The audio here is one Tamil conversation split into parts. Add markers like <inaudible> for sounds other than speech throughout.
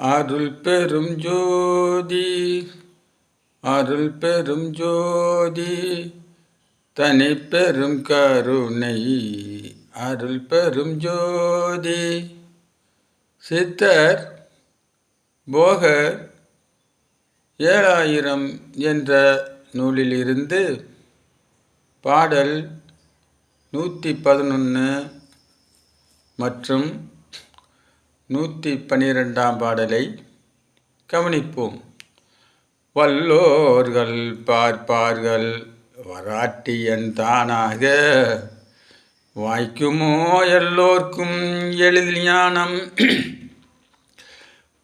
அருள் பெரும் ஜோதி அருள் பெரும் ஜோதி தனி பெரும் கருணை அருள் பெரும் ஜோதி. சித்தர் போகர் ஏழாயிரம் என்ற நூலிலிருந்து பாடல் நூற்றி பதினொன்று மற்றும் நூற்றி பன்னிரெண்டாம் பாடலை கவனிப்போம். வல்லோர்கள் பார்ப்பார்கள் வராட்டியன் தானாக. வாய்க்குமோ எல்லோர்க்கும் எளிதில் ஞானம்.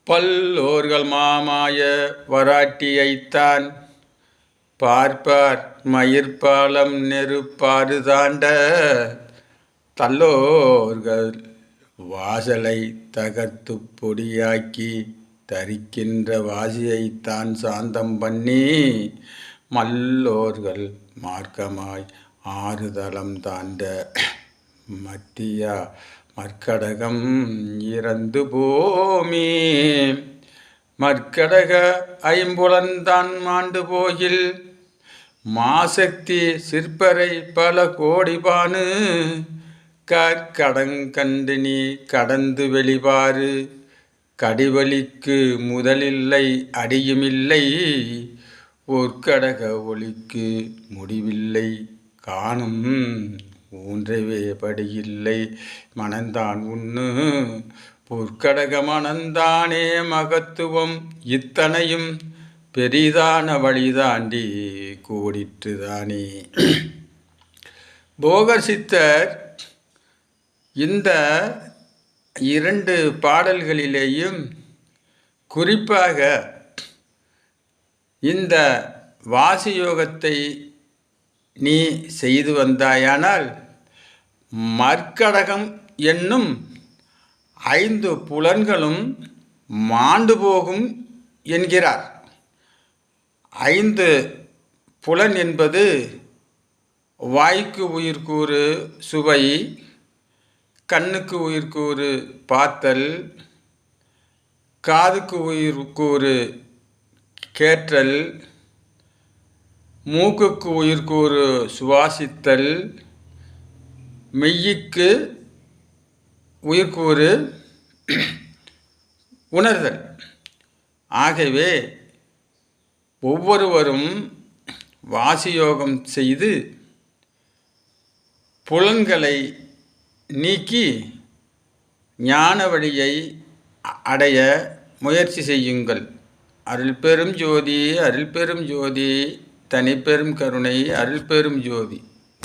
பல்லோர்கள் மாமாய வராட்டியைத்தான் பார்ப்பார் மயிர்பாலம் நெருப்பாறு தாண்ட. தல்லோர்கள் வாசலை தகர்த்து பொடியாக்கி தரிக்கின்ற வாசியைத்தான் சாந்தம் பண்ணி மல்லோர்கள் மார்க்கமாய் ஆறுதலம் தாண்ட மத்தியா மற்கடகம் இறந்து போமே. மற்கடக ஐம்புலன்தான் மாண்டு போகில் மாசக்தி சிற்பரை பல கோடிபானு கற்கடங்கண்டு கடந்து வெளிவாறு கடிவழிக்கு முதலில்லை அடியுமில்லை ஒற்கடக ஒளிக்கு முடிவில்லை காணும் ஊன்றவே படியில்லை மனந்தான் உண்ணு பொற்கடக மனந்தானே மகத்துவம் இத்தனையும் பெரிதான வழிதாண்டி கூடிற்றுதானே <clears throat> போகர் சித்தர் இந்த இரண்டு பாடல்களிலேயும் குறிப்பாக இந்த வாசியோகத்தை நீ செய்து வந்தாயானால் மற்கடகம் என்னும் ஐந்து புலன்களும் மாண்டு போகும் என்கிறார். ஐந்து புலன் என்பது வாய்க்கு உயிர்கூறு சுவை கண்ணுக்கு உயிர்கூறு பார்த்தல் காதுக்கு உயிர்கூறு கேற்றல் மூக்குக்கு உயிர்கூறு சுவாசித்தல் மெய்யுக்கு உயிர்கூறு உணர்தல். ஆகவே ஒவ்வொருவரும் வாசியோகம் செய்து புலன்களை நீக்கி ஞான வழியை அடைய முயற்சி செய்யுங்கள். அருள் பெரும் ஜோதி அருள் பெரும் ஜோதி தனிப்பெரும் கருணை அருள் பெரும் ஜோதி.